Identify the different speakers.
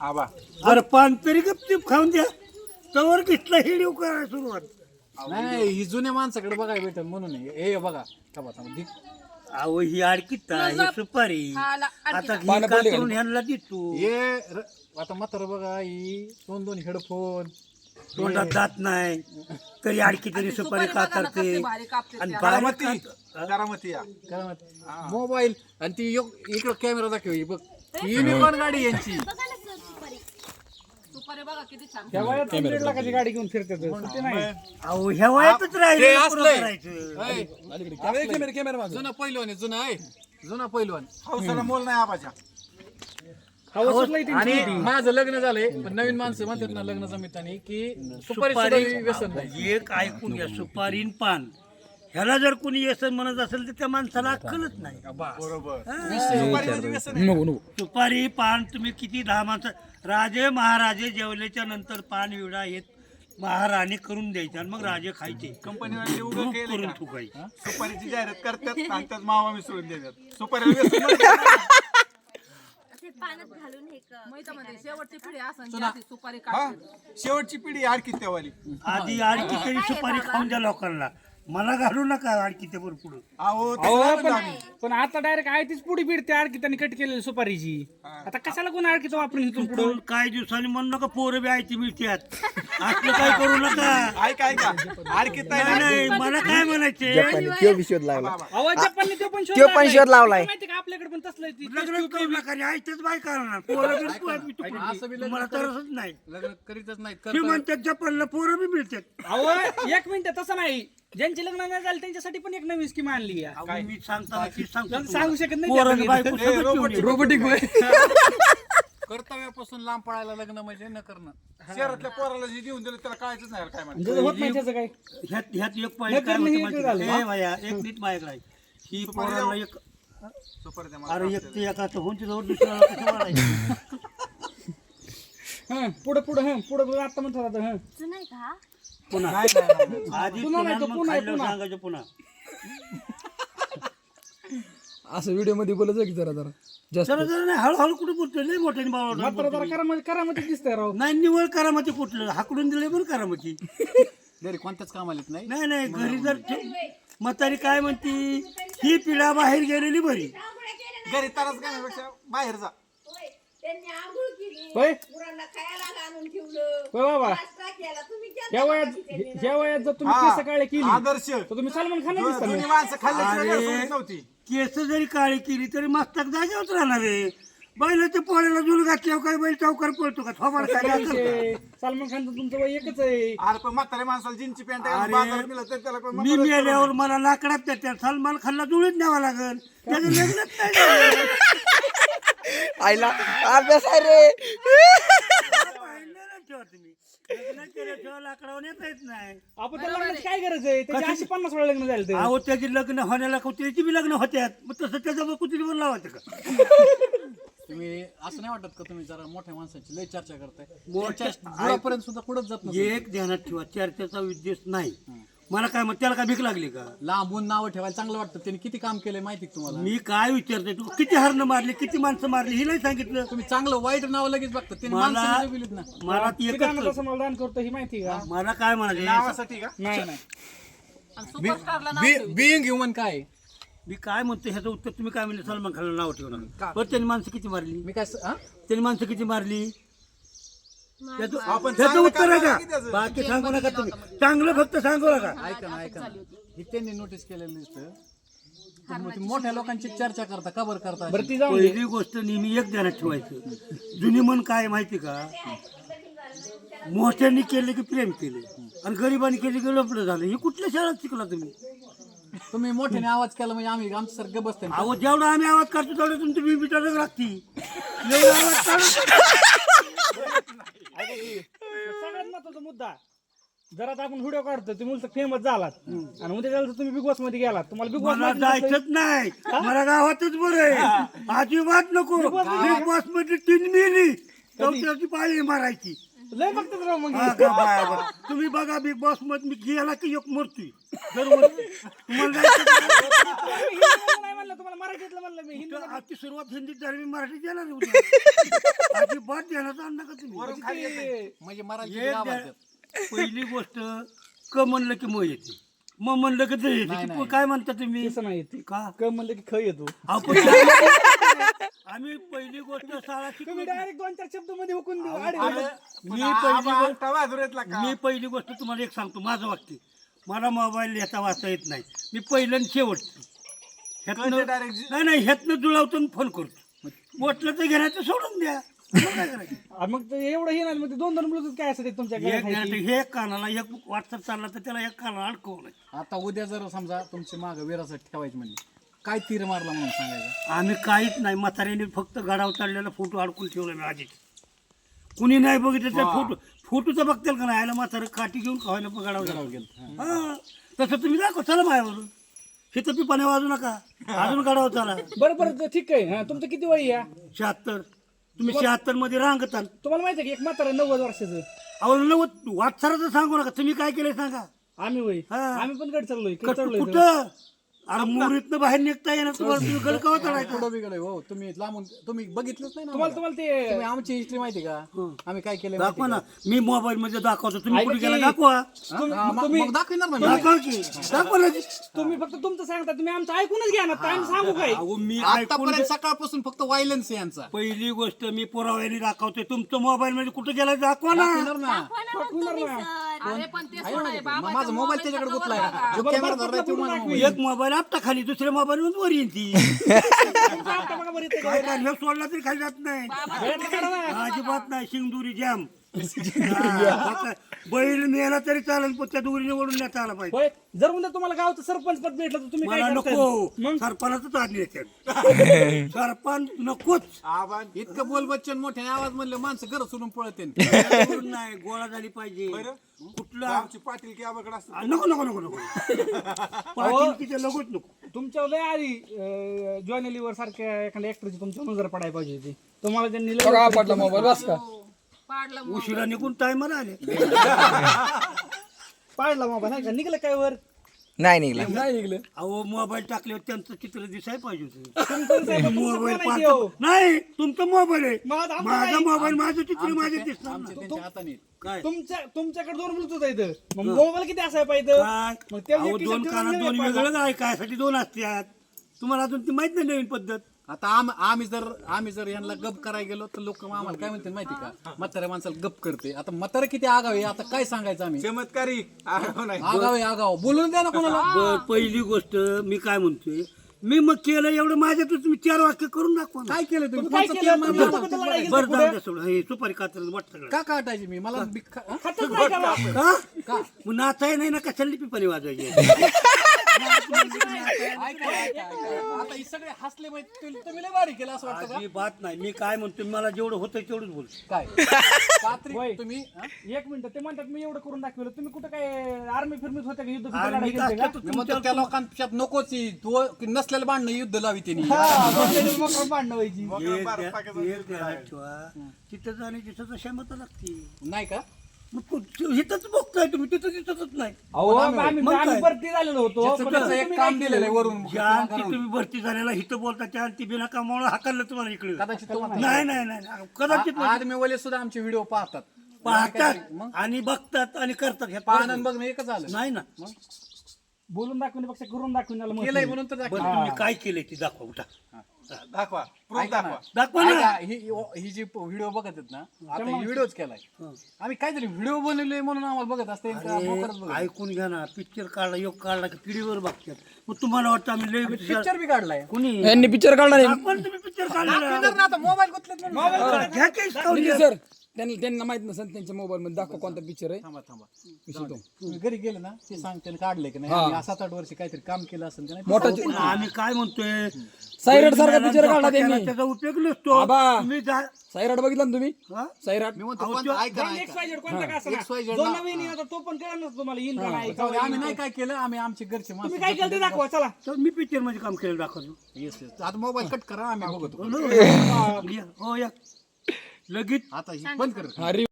Speaker 1: आबा.
Speaker 2: अरे पान तरी गपचूप खाऊन द्या. तवर घेतला हिडीव करायला सुरुवात.
Speaker 3: नाही नाही ही जुन्या माणसाकडे बघायला भेटल म्हणून. हे हे बघा. का बघा दी-
Speaker 2: अहो ही अडकीत ही सुपारी.
Speaker 4: हाला,
Speaker 2: आता कातरून ह्यांना देतो.
Speaker 3: हे र- आता म्हातारं बघा ही दोन दोन हेडफोन.
Speaker 2: तोंडात जात नाही. तरी अडकी तरी सुपारी
Speaker 4: बघा ना,
Speaker 2: कातरते
Speaker 4: कसली भारी कापते
Speaker 2: आणि
Speaker 4: त्या.
Speaker 2: बारीक
Speaker 1: करामती.
Speaker 2: कात-
Speaker 1: करामती या
Speaker 3: मोबाईल. आणि ती इकडं कॅमेरा दाखव ही बघ. युनिकॉर्न गाडी यांची.
Speaker 4: सुपारी बघा किती छान.
Speaker 5: त्या वयात पण दीड लाखाची गाडी घेऊन फिरते ते. ते नाही.
Speaker 2: अहो ह्या वयातच
Speaker 3: ते
Speaker 2: राहिले
Speaker 3: असलंय.
Speaker 2: करायचं.
Speaker 3: ऐ, जुना पहिलवान आहे जुना आहे जुना पहिलवान
Speaker 1: हौसाला मोल नाही आबाच्या.
Speaker 5: हवसच नाही त्यांची.
Speaker 3: आणि माझं लग्न झालंय पण नवीन माणसं म्हणतात ना लग्न जमितानी की सुपारी सुद्धा व्यसन नाही.
Speaker 2: एक ऐकून घ्या सुपारी न पान. ह्याला जर कोणी व्यसन म्हणत असेल तर त्या माणसाला अक्कलच नाही.
Speaker 1: बरोबर. सुपारी म्हणजे.
Speaker 2: सुपारी पान तुम्ही किती दहा माणसं राजे महाराजे जेवल्याच्या नंतर पान विडा हे महाराणी करून द्यायचे आणि मग राजे खायचे.
Speaker 1: कंपनीवाले उभं
Speaker 2: मग
Speaker 1: केले
Speaker 2: करून? थुकायचे.
Speaker 1: सुपारीची जाहिरात करतात त्यात मावा मिसळून देतात. सुपारी
Speaker 4: शेवटची पिढी
Speaker 1: आडकी त्यावाली
Speaker 2: आधी आडकी तरी सुपारी खाऊन द्या लोकांना. मला घालू नका आडकी ते बरोबर
Speaker 1: अहो
Speaker 5: पण आता डायरेक्ट आहे तीच पुढे बीडते आडकी त्यांनी कट केलेली सुपारीची. आता कशाला कोण आडकीचं वापरून इथून पुढे?
Speaker 2: काही दिवसांनी म्हणू नका पोरं बी आयती मिळतात असलं काय करू नका.
Speaker 1: ऐका ऐका. आडकीत नाही
Speaker 2: नाही मला काय म्हणायचे?
Speaker 6: बी शोध लावला.
Speaker 5: अहो जपानने तो पण शोध
Speaker 6: तो पण शोध लावलाय.
Speaker 5: माहिती का आपल्याकडे पण तसलं आहे ती.
Speaker 2: लग्न करू नका आयतेच बाय करणार. पोरं बी तुम्हाला तरच नाही.
Speaker 3: लग्न करीतच नाही
Speaker 2: ते. म्हणतात जपानला पोरं बी मिळतात.
Speaker 5: अहो एक मिनिट तसं नाही. ज्यांचे लग्न नाही झाले त्यांच्यासाठी पण एक नवीन स्कीम आणली आहे.
Speaker 2: अहो, मी सांगताना ती सांगतो
Speaker 5: सांगू शकत नाही
Speaker 2: बायको सगळं
Speaker 1: रोबोटिक-
Speaker 3: कर्तव्यापासून लांब पळायला लग्न म्हणजे न करणं
Speaker 1: शहरातल्या पोराला जे देऊन दिलं त्याला कळायचंच नाही काय
Speaker 5: म्हणजे होत नाही त्याचं काय
Speaker 2: येते. ह्यात ह्यात एक
Speaker 5: नाही
Speaker 2: काय
Speaker 5: करणं हे
Speaker 2: म्हणते
Speaker 5: एक
Speaker 2: माहिती
Speaker 5: झालं.
Speaker 2: का? ए बाया, एक नीट माझ्याकडे आहे. ही पोराला एक
Speaker 1: सुपारी द्या मला.
Speaker 2: अरे एक ते एका होऊन तिथं दुसऱ्याला कसं वाढायचं?
Speaker 5: हा पुढे पुढे हा पुढे आता म्हणतात आता हा
Speaker 7: जुनं आहे का
Speaker 2: पुन्हा.
Speaker 1: नाही, नाही, नाही, नाही.
Speaker 2: आधी
Speaker 5: पुन्हा नाही
Speaker 2: पुन्हा
Speaker 5: तर
Speaker 2: मग
Speaker 5: पुन्हा,
Speaker 2: खाल्ल्यावर
Speaker 5: पुन्हा.
Speaker 2: सांगायचं पुन्हा.
Speaker 6: असं व्हिडिओमध्ये बोलायचं की जरा जरा. जास्त.
Speaker 2: जरा जरा नाही हळूहळू कुठे बोलतोय लय मोठ्याने
Speaker 5: मात्र
Speaker 2: बाबा
Speaker 5: जरा दिसतंय राव.
Speaker 2: नाही निवळ करामती कुठलं? हाकडून दिले पण करामती
Speaker 3: घरी कोणत्याच कामाला येत नाही?
Speaker 2: नाही नाही घरी जर म्हातारी काय म्हणती? ही पिढा बाहेर गेलेली बरी.
Speaker 1: घरी तरच बाहेर जा.
Speaker 8: त्यांनी आंघोळ केली.
Speaker 5: होय?
Speaker 8: मुलांना खायला आणून ठेवलं.
Speaker 5: होय बाबा
Speaker 8: नाश्ता केला तुम्ही केला
Speaker 5: या वयात या वयात जर तुम्ही
Speaker 1: हा.
Speaker 5: केस काळे केली
Speaker 1: आदर्श
Speaker 5: तर तुम्ही सलमान खान दिसता
Speaker 1: जुनी माणसं खाल्ल्याशिवाय
Speaker 2: अरे.
Speaker 1: घरसोडीत नव्हती
Speaker 2: केस जरी काळी केली तरी मस्तक जागेवर राहणार आहे बैलाच्या पोळ्याला जुल घातल्यावर काय बैल चौकार पळतो का थोबाड काय का?
Speaker 5: सलमान खानचं तुमचं वय एकच आहे
Speaker 1: अरे पण म्हातारे माणसाला जीनची पॅन्ट
Speaker 2: अरे.
Speaker 1: बाजारात मिळत तर त्याला पण
Speaker 2: मी
Speaker 1: म्हातारं
Speaker 2: मेल्यावर मला लाकडात त्या- त्या सलमान खानला जुळीत न्यावा लागल त्याचं लग्नच नाही झालं.
Speaker 6: आईला अभ्यास आहे रे
Speaker 2: पाहिलं ना ठेवा तुम्ही. लग्न केल्याशिवाय लाकडावर येता येत नाही.
Speaker 5: आपण त्याला लग्नाची काय गरज आहे? त्याची अशी पन्नास वेळा लग्न झालं
Speaker 2: अहो त्याची लग्न होण्याला कुत्रीची बी लग्न होत्यात. मग तसं त्याचं कुत्रीवर लावायचं का?
Speaker 3: तुम्ही असं नाही वाटत का तुम्ही जरा मोठ्या माणसाची लय चर्चा करताय?
Speaker 2: मोठ्या-
Speaker 3: त्यांच्या बुडापर्यंत सुद्धा कुठंच जात नाही
Speaker 2: एक ध्यानात ठेवा चर्चेचा उद्देश नाही. मला काय मग त्याला काय भीक लागली का?
Speaker 3: लांबून नावं ठेवायला चांगलं वाटतं. त्यांनी किती काम केलंय माहिती का तुम्हाला?
Speaker 2: मी काय विचारतोय? तू किती हरणं मारली किती माणसं मारली ही नाही सांगितलं.
Speaker 3: तुम्ही चांगलं वाईट नाव लगेच बघता. त्यांनी
Speaker 2: मला
Speaker 3: माणसं जगविलीत ना.
Speaker 2: मला ती
Speaker 5: किती
Speaker 2: एकच
Speaker 5: तसं मला दान करतो ही माहिती का?
Speaker 2: मला काय म्हणायचं?
Speaker 1: नावासाठी का?
Speaker 5: नाही नाही.
Speaker 4: आणि सुपरस्टारला नाव
Speaker 3: बिईंग ह्युमन काय? आहे?
Speaker 2: मी काय म्हणतो ह्याचं उत्तर तुम्ही काय म्हणले? सलमान खानला नाव ठेवणार. पण त्यांनी माणसं किती मारली?
Speaker 3: मी काय स- हा?
Speaker 2: त्यांनी माणसं किती मारली? त्याचं
Speaker 1: आपण
Speaker 2: त्याचं उत्तर आहे का? बाकी सांगू नका तुम्ही. चांगलं फक्त सांगू नका.
Speaker 3: ऐका ना ऐका ना. हे त्यांनी नोटीस केलेलं दिसतं. तुम्ही मोठ्या लोकांची चर्चा करता का बरं करता.
Speaker 5: बरं ती जाऊन दे.
Speaker 2: पहिली गोष्ट नेहमी एक ध्यानात ठेवायचं. जुनी मन काय माहिती का? मोठ्यांनी केले की प्रेम केले. आणि गरिबांनी केले की लपडं झालं. हे कुठल्या शाळेत शिकला तुम्ही?
Speaker 3: तुम्ही मोठ्याने आवाज केला म्हणजे आम्ही आमच्या सारखं बसते
Speaker 2: अहो जेवढा आम्ही आवाज काढतो तेवढं तुमची बी बिटायला लागती एवढा आवाज
Speaker 5: सगळ्यात महत्त्वाचा मुद्दा जर आता आपण व्हिडिओ काढतो तुम्ही मुलता फेमस झालात. आणि उद्या झालं तर तुम्ही बिग बॉसमध्ये गेलात. तुम्हाला बिग
Speaker 2: मला
Speaker 5: बॉस
Speaker 2: जायचंच नाही. मला गावातच बरं आहे. अजिबात नको. बिग बॉसमध्ये तीन मिली. चौथ्याची पाळी मारायची.
Speaker 5: लय बघतात राव मग.
Speaker 2: हा का. तुम्ही बघा बिग बॉसमध्ये मी गेला की एक मूर्ती. दरवर्षी तुम्हाला जायचं का?
Speaker 5: हिंदू नाही म्हणलं तुम्हाला मराठीतलं म्हणलं मी हिंदू
Speaker 2: तर आजची सुरुवात हिंदीत झाली मी मराठीत येणार आहे उद्या. अजिबात ध्यानात आणलं का तुम्ही?
Speaker 1: वरून खाली येतंय.
Speaker 3: म्हणजे मराठी
Speaker 2: द्या- पहिली गोष्ट क म्हणलं की म येते. म म्हणलं की ते येते. की काय म्हणता तुम्ही?
Speaker 5: तसं नाही ते
Speaker 2: का?
Speaker 5: क म्हणलं की ख येतो.
Speaker 2: आपण काय- आम्ही पहिली गोष्ट शाळा शिकलो
Speaker 5: तुम्ही डायरेक्ट दोन चार शब्दमध्ये हुकून देऊ
Speaker 2: मी पहिली गोष्ट- मी पहिली तुम्हाला एक सांगतो माझं वाक्य. मला मोबाईल लिहिता वाचता येत नाही. मी पहिलं आणि शेवटचं ह्यातनं नाही नाही ह्यातनं जुळवतो आणि फोन करतो. म्हटलं तर घेण्याचं सोडून द्या. मग काय करायचं?
Speaker 5: मग ते एवढं हे नाही मग ते दोन दोन ब्लूटूथ काय असते तुमच्या
Speaker 2: एक
Speaker 5: घरात?
Speaker 2: हे कानाला एक व्हॉट्सअप चालला तर त्याला एक कानाला अडकवलं
Speaker 3: आता उद्या जर समजा तुमची माग विरासत ठेवायची म्हणजे काय तीर मारला म्हणून सांगायचं?
Speaker 2: आम्ही काहीच नाही. म्हाताऱ्याने फक्त गडावर चाललेला फोटो अडकून ठेवला मी आधीच कुणी नाही बघितलं तर फोटो फोटोचं बघतील का नाही? आयला म्हातारं काठी घेऊन खावायला पण गडावर
Speaker 3: गाव
Speaker 2: गेलं. हा. तसं तुम्ही दाखव चला माझ्यावरून हिथं पिपाने वाजू नका. अजून गडावर चला.
Speaker 5: बरं बरं ते ठीक आहे. हा, तुमचं किती वय या?
Speaker 2: शहात्तर. तुम्ही शहात्तरमध्ये रांगताल
Speaker 5: तुम्हाला माहिती आहे की एक म्हातारा नव्वद वर्षाचं.
Speaker 2: अहो नव्वद वाटसाराचं सांगू नका. तुम्ही काय केलंय सांगा.
Speaker 5: आम्ही वय.
Speaker 2: हा.
Speaker 5: आम्ही पण गड चाललोय
Speaker 2: कुठं? अरे मुरीतनं बाहेर निघता येणार तुम्हाला तुम्ही गड कवा चढायचं
Speaker 3: पुढं हो. तुम्ही लांबून तुम्ही बघितलंच नाही ना
Speaker 5: तुम्हाला. तुम्हाला ते
Speaker 3: तुम्ही आमची हिस्ट्री माहिती का? आम्ही काय केलं
Speaker 2: दाखवा ना. मी मोबाईल मध्ये दाखवतो. तुम्ही कुठे गेला दाखवा.
Speaker 5: तुम्ही-
Speaker 3: दाखविणार ना मी.
Speaker 2: दाखवा की. दाखवा ना. की.
Speaker 5: तुम्ही फक्त तुमचं सांगता. तुम्ही आमचं ऐकूनच घ्या ना. तर आम्ही सांगू काय?
Speaker 2: अहो मी ऐकून
Speaker 3: आतापर्यंत सकाळपासून फक्त वायलन्स यांचा.
Speaker 2: पहिली गोष्ट मी पुराव्याने दाखवतोय तुमचं मोबाईल मध्ये कुठे गेला? दाखवा ना.
Speaker 3: दाखविणार ना.
Speaker 4: अरे पण ते
Speaker 3: आहे
Speaker 4: सोड
Speaker 3: ना
Speaker 4: आहे,
Speaker 3: ते.
Speaker 4: बाबाच्या
Speaker 3: माझा मोबाईल त्याच्याकडे गुतलाय जो कॅमेरा धरलाय तो माझा मोबाईल.
Speaker 2: एक मोबाईल आपटा खाली दुसऱ्या मोबाईल मध्ये वर येईल ती काय काय हे सोडला तरी खाली जात नाही. अजिबात नाही शिंगदुरी जॅम हा. बैल मेला तरी चालेल पण त्या दुरीने ओढून नेता आला पाहिजे.
Speaker 5: होय जर उद्या तुम्हाला गावचं सरपंच पद भेटलं तर तुम्ही काय करताय?
Speaker 2: नको
Speaker 5: मग
Speaker 2: येते. नकोच.
Speaker 3: इतकं बोल बच्चन मोठ्याने आवाज म्हणलं माणसं घर सोडून पळते
Speaker 2: नाही गोळा झाली पाहिजे. कुठला?
Speaker 1: आमची पाटील की आबाकडे
Speaker 2: आ, नको नको नको नको. लगोच नको.
Speaker 5: तुमच्या लय आधी जॉन सारख्या एखाद्या ऍक्टरची तुमच्या नजर पडायला पाहिजे होती. तुम्हाला त्यांनी लय-
Speaker 6: बघा आपटला मोबाईल बस का?
Speaker 4: पाडलं मग.
Speaker 2: उशिरा निघून टायमाला आले.
Speaker 5: पाडला मोबाईल नाही का निघलं काय वर?
Speaker 6: नाही निघलं. नाही निघलं.
Speaker 2: अहो मोबाईल टाकल्यावर त्यांचं चित्र दिसाय पाहिजे होतं.
Speaker 5: तुमचं साहेब, तुमचं
Speaker 2: मोबाईल
Speaker 5: आहे हो?
Speaker 2: पाहतो नाही तुमचा मोबाईल आहे.
Speaker 5: माझा आमचा
Speaker 2: माझा
Speaker 5: नाही.
Speaker 2: मोबाईल माझं चित्र माझे दिसणार ना.
Speaker 3: त्यांच्या हाताने
Speaker 2: काय?
Speaker 5: तुमच्या तुमच्याकडे दोन ब्लूटूथ आहेत. मग मोबाईल किती असायला पाहिजे?
Speaker 2: काय?
Speaker 5: मग त्या
Speaker 2: अहो
Speaker 5: व्यक्तीसाठी
Speaker 2: दोन कानात दोन
Speaker 5: पाहिजे.
Speaker 2: वेगळं काय काय साठी दोन असतात. तुम्हाला अजून ती माहीत नाही नवीन पद्धत.
Speaker 3: आता आम आम्ही जर आम्ही जर यांना गप करायला गेलो तर लोक आम्हाला काय म्हणते माहिती का म्हाताऱ्या माणसाला गप करते आता म्हातारा किती आगाव आहे आता काय सांगायचं आम्ही
Speaker 1: चमत्कारी नाही
Speaker 3: आगाव आहे आगाव बोलून द्या ना कोणाला
Speaker 2: पहिली गोष्ट मी काय म्हणतोय मी मग केलं एवढं माझ्यातच तुम्ही चार वाक्य करून दाखवा ना.
Speaker 3: काय केलं तुम्ही
Speaker 5: काय
Speaker 3: कोणचं
Speaker 5: केलं?
Speaker 3: तीर मारलं?
Speaker 5: तुमचं बद्दल लढाई
Speaker 2: बरं जाऊ द्या सोडून हे सुपारी कातर वाट सगळं
Speaker 3: का काटायची मी मला बी- का- हा?
Speaker 5: खातच नाही का बा?
Speaker 2: का
Speaker 3: का
Speaker 2: मग नाचाय नाही ना कशाला पिपाणी वाजवायची.
Speaker 3: आता हे सगळे हसले माहिती तुम्ही- तुम्ही लय भारी केलं असं वाटतं का?
Speaker 2: अजिबात नाही. मी काय म्हणतो मला जेवढं होतं तेवढंच बोल
Speaker 3: काय? रात्री. तुम्ही हा?
Speaker 5: एक मिनिट ते म्हणतात मी एवढं करून दाखवलं. तुम्ही कुठं काय आर्मी फिरमीत होत्या का? युद्ध
Speaker 2: अरे
Speaker 5: लढाई
Speaker 3: त्या लोकांच्यात नकोच ही. तो नसलेलं भांडणं युद्ध लावी त्यांनी.
Speaker 5: हा, दोन मोकळं भांडणं व्हायची.
Speaker 2: एक द्या- एक द्यायला ठेवा तिथं जाण्याची तिथं क्षमता लागते.
Speaker 3: नाही का?
Speaker 2: मग कुठं- इथंच बघताय तुम्ही? तिथं दिसतच नाही.
Speaker 5: अहो आम्ही
Speaker 2: मग
Speaker 5: आम्ही
Speaker 2: काय?
Speaker 5: भरती झालेलो होतो.
Speaker 3: ज्याचं
Speaker 5: पण
Speaker 3: त्याचं एक
Speaker 5: तुम्ही
Speaker 3: काम
Speaker 5: काय
Speaker 3: दिलेलं आहे वरून.
Speaker 2: ज्या ती तुम्ही भरती झालेला हिथं बोलता त्या ती बिना कामाला हाकललं तुम्हाला इकडे.
Speaker 3: कदाचित तुम्हाला
Speaker 2: नाही नाही. नाही नाही. कदाचित
Speaker 3: आ- आर्मी वाले सुद्धा आमचे व्हिडिओ पाहतात.
Speaker 2: पाहतात आणि बघतात आणि करतात. ह्यात
Speaker 3: पाहणं आणि बघणं एकच आलं
Speaker 2: नाही ना.
Speaker 5: बोलून दाखवण्यापेक्षा करून
Speaker 3: केलंय. म्हणून तर दाखव.
Speaker 2: बरं तुम्ही काय केलंय ते दाखवा उठा.
Speaker 1: दाखवा. प्रूफ
Speaker 3: ऐका
Speaker 1: दाखवा
Speaker 3: ना.
Speaker 2: दाखवा. ना.
Speaker 3: ऐका, ही ही जी व्हिडिओ बघत आहेत ना आता व्हिडिओच केलाय. आम्ही काहीतरी व्हिडिओ बनवले म्हणून आम्हाला बघत असते का मोकरच बघत
Speaker 2: अरे, ऐकून घ्या ना. पिक्चर काढला योग काढला की पिढीवर बघतात. मग तुम्हाला वाटतं आम्ही लय
Speaker 3: पिक्चर बी काढलाय.
Speaker 2: कुणी?
Speaker 6: यांनी पिक्चर काढला नाही.
Speaker 2: तुम्ही पिक्चर
Speaker 3: ना आता मोबाईल.
Speaker 2: घ्या की हिसकावून
Speaker 6: निखिल
Speaker 2: घ्या.
Speaker 6: सर त्यांना त्यांना माहीत नसेल त्यांच्या मोबाईल मध्ये. दाखवा कोणता पिक्चर आहे.
Speaker 3: थांबा थांबा.
Speaker 6: विषय तो.
Speaker 3: तुम्ही घरी गेले ना ते सांगते काढले की नाही. आम्ही सात आठ वर्ष काहीतरी काम केलं असेल का नाही.
Speaker 6: मोठा
Speaker 2: आम्ही काय म्हणतोय?
Speaker 6: सायराट सारखा पिक्चर काढला त्यांनी.
Speaker 2: त्याचा उपयोग नसतो.
Speaker 6: आबा.
Speaker 2: तुम्ही जा
Speaker 6: सायराट बघितला ना तुम्ही?
Speaker 2: हा?
Speaker 6: सायराट
Speaker 3: मी म्हणतो कोणतं- ऐका ना,
Speaker 5: X,
Speaker 3: ऐका.
Speaker 5: Y, Z कोणता का असेना.
Speaker 3: XYZ
Speaker 5: जो
Speaker 3: ना.
Speaker 5: नवीन तो पण कळलं नसतं तुम्हाला. येईल का नाही?
Speaker 3: जाऊ दे, आम्ही नाही काय केलं आम्ही आमचे घरचे
Speaker 5: तुम्ही काय केलं ते दाखवा चला.
Speaker 2: तर मी पिक्चरमध्ये काम केलं दाखवतो.
Speaker 3: Yes yes. आता मोबाईल कट करा आम्ही बघतो.
Speaker 2: या, हो या. लगेच
Speaker 3: आता ही बंद कर.